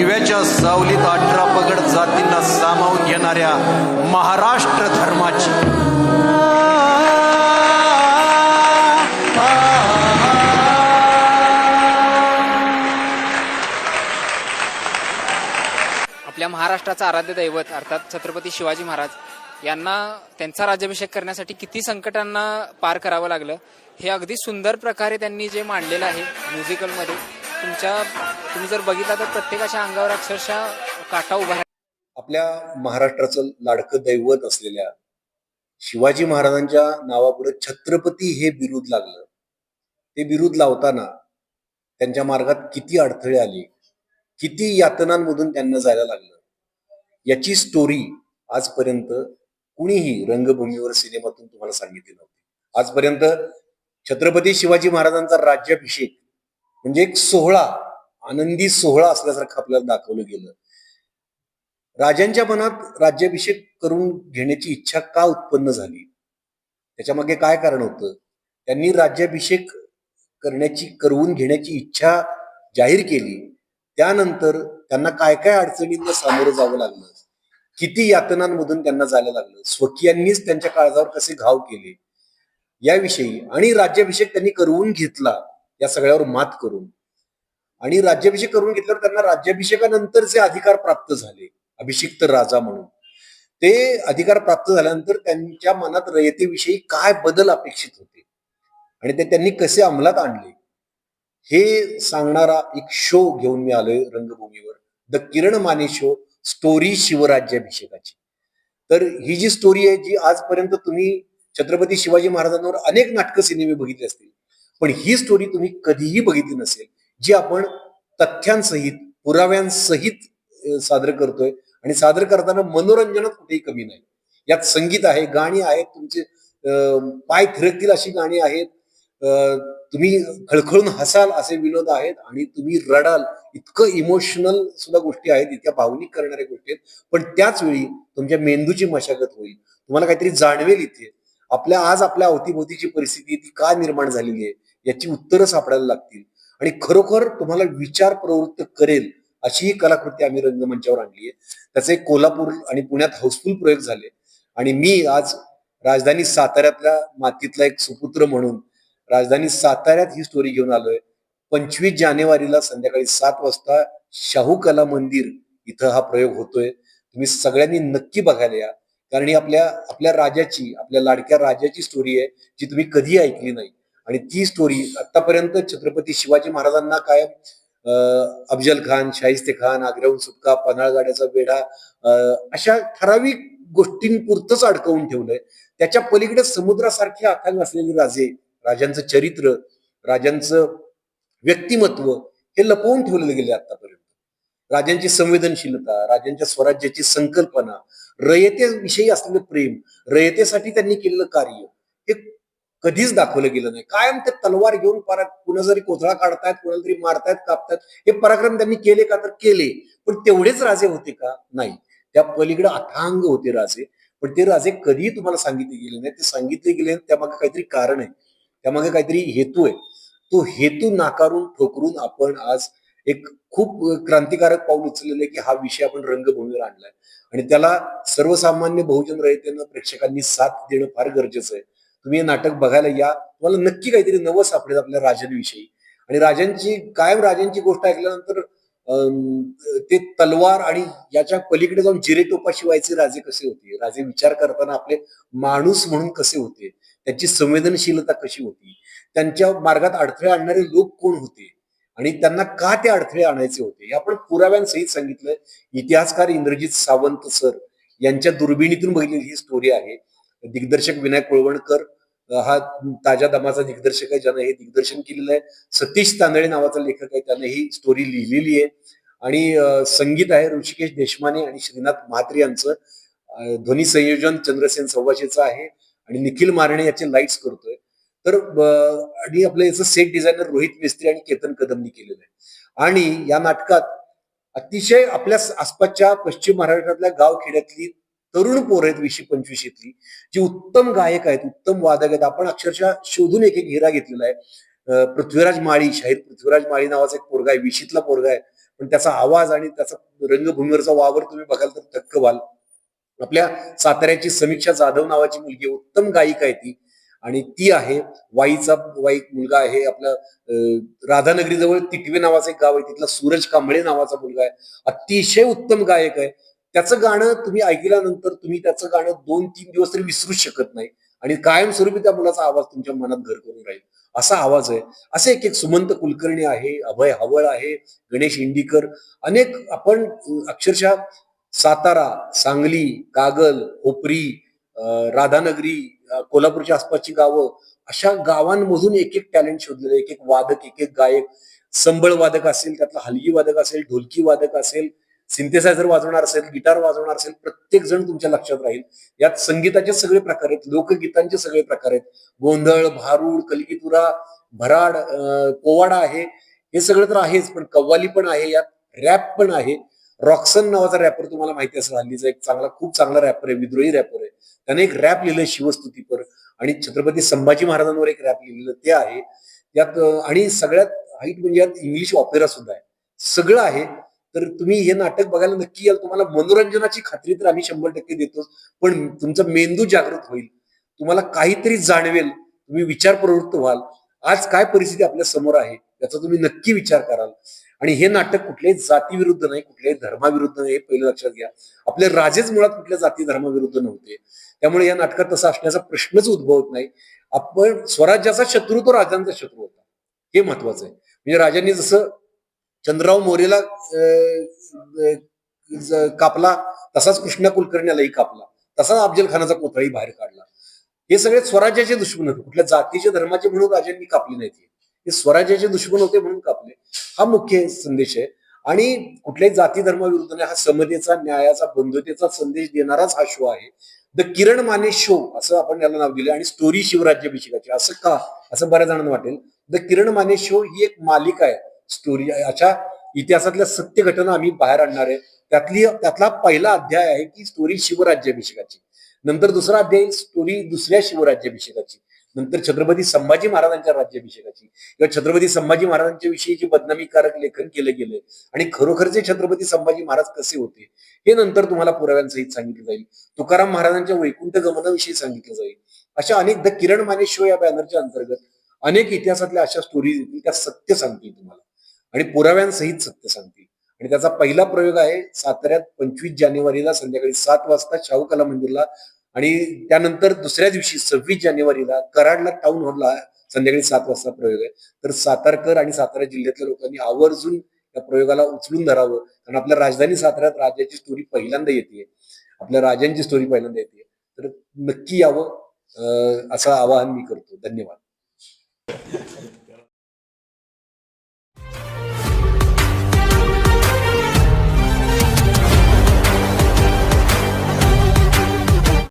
भगव्याच्या सावलीत अठरा पगड जातींना सामावून घेणाऱ्या महाराष्ट्र धर्माची. आपल्या महाराष्ट्राचा आराध्य दैवत अर्थात छत्रपती शिवाजी महाराज यांना त्यांचा राज्याभिषेक करण्यासाठी किती संकटांना पार करावं लागलं हे अगदी सुंदर प्रकारे त्यांनी जे मांडलेलं आहे म्युझिकलमध्ये तुमच्या तुम्ही जर बघितला तर प्रत्येकाच्या अंगावर अक्षरशः काटा उभा आपल्या महाराष्ट्राचं लाडकं दैवत असलेल्या शिवाजी महाराजांच्या नावापुढे छत्रपती हे बिरुद लागलं. ते बिरुद लावताना त्यांच्या मार्गात किती अडथळे आले किती यातनांमधून त्यांना जायला लागलं. याची स्टोरी आजपर्यंत कुणीही रंगभूमीवर सिनेमातून तुम्हाला सांगितली नव्हती. आजपर्यंत छत्रपती शिवाजी महाराजांचा राज्याभिषेक म्हणजे एक सोहळा आनंदी सोहळा असल्यासारखं आपल्याला दाखवलं गेलं. राजांच्या मनात राज्याभिषेक करून घेण्याची इच्छा का उत्पन्न झाली? त्याच्यामागे काय कारण होतं? त्यांनी राज्याभिषेक करण्याची करवून घेण्याची इच्छा जाहीर केली. त्यानंतर त्यांना काय काय अडचणींना सामोरं जावं लागलं? किती यातनांमधून त्यांना जायला लागलं? स्वकीयांनीच त्यांच्या काळजावर कसे घाव केले? याविषयी आणि राज्याभिषेक त्यांनी करवून घेतला. या सगळ्यावर मात करून. आणि राज्याभिषेक करून घेतल्यावर त्यांना राज्याभिषेकानंतरचे अधिकार प्राप्त झाले. अभिषिक्त राजा म्हणून. ते अधिकार प्राप्त झाल्यानंतर त्यांच्या मनात रयतेविषयी काय बदल अपेक्षित होते? आणि ते त्यांनी कसे अंमलात आणले? हे सांगणारा एक शो घेऊन मी आलोय रंगभूमीवर. The Kiran Mane show story शिवराज्याभिषेकाची. तर ही जी स्टोरी आहे जी आजपर्यंत तुम्ही छत्रपती शिवाजी महाराजांवर अनेक नाटक सिनेमे बघितले असतील. पण ही स्टोरी तुम्ही कधीही बघितली नसेल जी आपण तथ्यांसहित पुराव्यांसहित सादर करतोय आणि सादर करताना मनोरंजनात कुठेही कमी नाही. यात संगीत आहे गाणी आहेत तुमचे पाय थिरकतील अशी गाणी आहेत तुम्ही खळखळून हसाल असे विनोद आहेत आणि तुम्ही रडाल इतकं इमोशनल सुद्धा गोष्टी आहेत इतक्या भावनिक करणाऱ्या गोष्टी आहेत. पण त्याच वेळी तुमच्या मेंदूची मशागत होईल. तुम्हाला काहीतरी जाणवेल इथे. आपल्या आज आपल्या अवतीभोवतीची परिस्थिती ती का निर्माण झालेली आहे? याची उत्तरं सापडायला लागतील. आणि खरोखर तुम्हाला विचार प्रवृत्त करेल अशी ही कलाकृती आम्ही रंगमंचावर आणली आहे. त्याचे कोल्हापूर आणि पुण्यात हाऊसफुल प्रयोग झाले. आणि मी आज राजधानी साताऱ्यातल्या मातीतला एक सुपुत्र म्हणून राजधानी साताऱ्यात ही स्टोरी घेऊन आलोय. पंचवीस जानेवारीला संध्याकाळी सात वाजता शाहू कला मंदिर इथं हा प्रयोग होतोय. तुम्ही सगळ्यांनी नक्की बघायला या. कारण ही आपल्या आपल्या राजाची आपल्या लाडक्या राजाची स्टोरी आहे जी तुम्ही कधी ऐकली नाही. आणि ती स्टोरी आतापर्यंत छत्रपती शिवाजी महाराजांना काय अं, अफजल खान शाहिस्ते खान आग्र्याहून सुटका पन्हाळगाड्याचा वेढा अं, अशा ठराविक गोष्टींपुरतच अडकवून ठेवलंय. त्याच्या पलीकडे समुद्रासारखे अथांग असलेले राजे राजांचं चरित्र राजांचं व्यक्तिमत्व हे लपवून ठेवलेलं गेले आतापर्यंत राजांची संवेदनशीलता राजांच्या स्वराज्याची संकल्पना रयतेविषयी असलेलं प्रेम रयतेसाठी त्यांनी केलेलं कार्य हे कधीच दाखवलं गेलं नाही. कायम ते तलवार घेऊन परा कुणा जरी कोथळा काढतायत कुणाला तरी मारतायत कापतायत हे पराक्रम त्यांनी केले का तर केले. पण तेवढेच राजे होते का? नाही. त्या पलीकडे अथांग होते राजे. पण ते राजे कधीही तुम्हाला सांगितले गेले नाही. ते सांगितले गेले नाही, त्यामागे काहीतरी कारण आहे. त्यामागे काहीतरी हेतू आहे. तो हेतू नाकारून ठोकरून आपण आज एक खूप क्रांतिकारक पाऊल उचललेलं आहे की हा विषय आपण रंगभूमीवर आणलाय. आणि त्याला सर्वसामान्य बहुजन रयतेनं प्रेक्षकांनी साथ देणं फार गरजेचं आहे. तुम्ही हे नाटक बघायला या. तुम्हाला नक्की काहीतरी नवं सापडेल आपल्या राजांविषयी. आणि राजांची कायम राजांची गोष्ट ऐकल्यानंतर अं, ते तलवार आणि याच्या पलीकडे जाऊन जिरेटोपा शिवायचे राजे कसे होते? राजे विचार करताना आपले माणूस म्हणून कसे होते? त्यांची संवेदनशीलता कशी होती? त्यांच्या मार्गात अडथळे आणणारे लोक कोण होते? आणि त्यांना का ते अडथळे आणायचे होते? हे आपण पुराव्यांसहित सांगितलंय. इतिहासकार इंद्रजित सावंत सर यांच्या दुर्बिणीतून बघितलेली ही स्टोरी आहे. दिग्दर्शक विनायक कोळवणकर हा ताज्या दमाचा दिग्दर्शक आहे ज्यानं हे दिग्दर्शन केलेलं आहे. सतीश तांदळे नावाचा लेखक आहे त्याने ही स्टोरी लिहिलेली आहे. आणि संगीत आहे ऋषिकेश देशमाने आणि श्रीनाथ म्हात्रे यांचं. ध्वनी संयोजन चंद्रसेन सव्वाशेचं आहे आणि निखिल मारणे याचे लाईट्स करतोय. तर आणि आपलं याचं सेट डिझायनर रोहित मिस्त्री आणि केतन कदमनी केलेलं आहे. आणि या नाटकात अतिशय आपल्या आसपासच्या पश्चिम महाराष्ट्रातल्या गावखेड्यातली तरुण पोर आहेत वीसशे पंचवीशीतली जी उत्तम गायक आहेत उत्तम वादक आहेत. आपण अक्षरशः शोधून एक एक हिरा घेतलेला आहे. पृथ्वीराज माळी शाहीर पृथ्वीराज माळी नावाचा एक पोरगा आहे विशीतला पोरगा आहे. पण त्याचा आवाज आणि त्याचा रंगभूमीवरचा वावर तुम्ही बघाल तर थक्क व्हाल. आपल्या साताऱ्याची समीक्षा जाधव नावाची मुलगी आहे, उत्तम गायिका आहे ती. आणि ती आहे वाईचा वाई मुलगा आहे आपला राधानगरी राधानगरीजवळ तिटवे नावाचं एक गाव आहे तिथला सूरज कांबळे नावाचा मुलगा आहे. अतिशय उत्तम गायक आहे. त्याचं गाणं तुम्ही ऐकल्यानंतर तुम्ही त्याचं गाणं दोन तीन दिवस तरी विसरूच शकत नाही. आणि कायमस्वरूपी त्या मुलाचा आवाज तुमच्या मनात घर करून राहील. असा आवाज आहे. असे एक एक सुमंत कुलकर्णी आहे अभय हवळ आहे गणेश इंडीकर अनेक आपण अक्षरशः सातारा सांगली कागल होपरी राधानगरी कोल्हापूरच्या आसपासची गावं अशा गावांमधून एक एक टॅलेंट शोधलेलं एक एक वादक एक एक गायक. संबळ वादक असेल त्यातला हलगी वादक असेल ढोलकी वादक असेल सिंथेसायझर वाजवणार असेल गिटार वाजवणार असेल प्रत्येक जण तुमच्या लक्षात राहील. यात संगीताचे सगळे प्रकार आहेत लोकगीतांचे सगळे प्रकार आहेत. गोंधळ भारूड कलगीतुरा भराड पोवाडा आहे. हे सगळं तर आहेच पण कव्वाली पण आहे यात रॅप पण आहे. रॉक्सन नावाचा रॅपर तुम्हाला माहिती असेल हल्लीचा एक चांगला खूप चांगला रॅपर आहे विद्रोही रॅपर आहे. त्याने एक रॅप लिहिलंय शिवस्तुतीपर. आणि छत्रपती संभाजी महाराजांवर एक रॅप लिहिलेलं ते आहे. त्यात आणि सगळ्यात हाईट म्हणजे यात इंग्लिश ऑपेरा सुद्धा आहे. सगळं आहे. तर तुम्ही हे नाटक बघायला नक्की याल. तुम्हाला मनोरंजनाची खात्री तर आम्ही शंभर टक्के देतोच. पण तुमचा मेंदू जागृत होईल. तुम्हाला काहीतरी जाणवेल. तुम्ही विचार प्रवृत्त व्हाल. आज काय परिस्थिती आपल्यासमोर आहे याचा तुम्ही नक्की विचार कराल. आणि हे नाटक कुठल्याही जातीविरुद्ध नाही कुठल्याही धर्माविरुद्ध नाही हे पहिलं लक्षात घ्या. आपले राजेच मुळात कुठल्या जाती धर्माविरुद्ध नव्हते. त्यामुळे या नाटकात तसा असण्याचा प्रश्नच उद्भवत नाही. आपण स्वराज्याचा शत्रू तो राजांचा शत्रू होता. हे महत्वाचं आहे. म्हणजे राजांनी जसं चंद्रराव मोरेला कापला तसाच कृष्णा कुलकर्णीलाही कापला. तसाच अफजल खानाचा कोथळी बाहेर काढला. हे सगळे स्वराज्याचे दुश्मन होते. कुठल्या जातीचे धर्माचे म्हणून राजांनी कापले नाहीत हे. हे स्वराज्याचे दुश्मन होते म्हणून कापले. हा मुख्य संदेश आहे. आणि कुठल्याही जाती धर्माविरुद्ध नाही. हा समतेचा न्यायाचा बंधुतेचा संदेश देणाराच हा शो आहे. द किरण माने शो असं आपण याला नाव दिलं आणि स्टोरी शिवराज्याभिषेकाची. असं का? असं बऱ्याच जणांना वाटेल. द किरण माने शो ही एक मालिका आहे. स्टोरी अशा इतिहासातल्या सत्य घटना आम्ही बाहेर आणणार आहे. त्यातली त्यातला पहिला अध्याय आहे की स्टोरी शिवराज्याभिषेकाची. नंतर दुसरा अध्याय स्टोरी दुसऱ्या शिवराज्याभिषेकाची. नंतर छत्रपती संभाजी महाराजांच्या राज्याभिषेकाची. किंवा छत्रपती संभाजी महाराजांच्या विषयी जे बदनामीकारक लेखन केलं गेलंय. आणि खरोखरचे छत्रपती संभाजी महाराज कसे होते हे नंतर तुम्हाला पुराव्यांसहित सांगितलं जाईल. तुकाराम महाराजांच्या वैकुंठ गमनाविषयी सांगितलं जाईल. अशा अनेक द किरण माने शो या बॅनरच्या अंतर्गत अनेक इतिहासातल्या अशा स्टोरीज येतील त्या सत्य सांगतील तुम्हाला. आणि पुराव्यांसहित सत्य सांगतील आणि त्याचा पहिला प्रयोग आहे साताऱ्यात पंचवीस जानेवारीला संध्याकाळी सात वाजता शाहू कला मंदिरला आणि त्यानंतर दुसऱ्या दिवशी सव्वीस जानेवारीला कराडला टाउन हॉलला संध्याकाळी सात वाजता प्रयोग आहे. तर सातारकर आणि सातारा जिल्ह्यातल्या लोकांनी आवर्जून या प्रयोगाला उचलून धरावं. कारण आपल्या राजधानी साताऱ्यात राजाची स्टोरी पहिल्यांदा येते आपल्या राजांची स्टोरी पहिल्यांदा येते तर नक्की यावं अं, असं आवाहन मी करतो. धन्यवाद.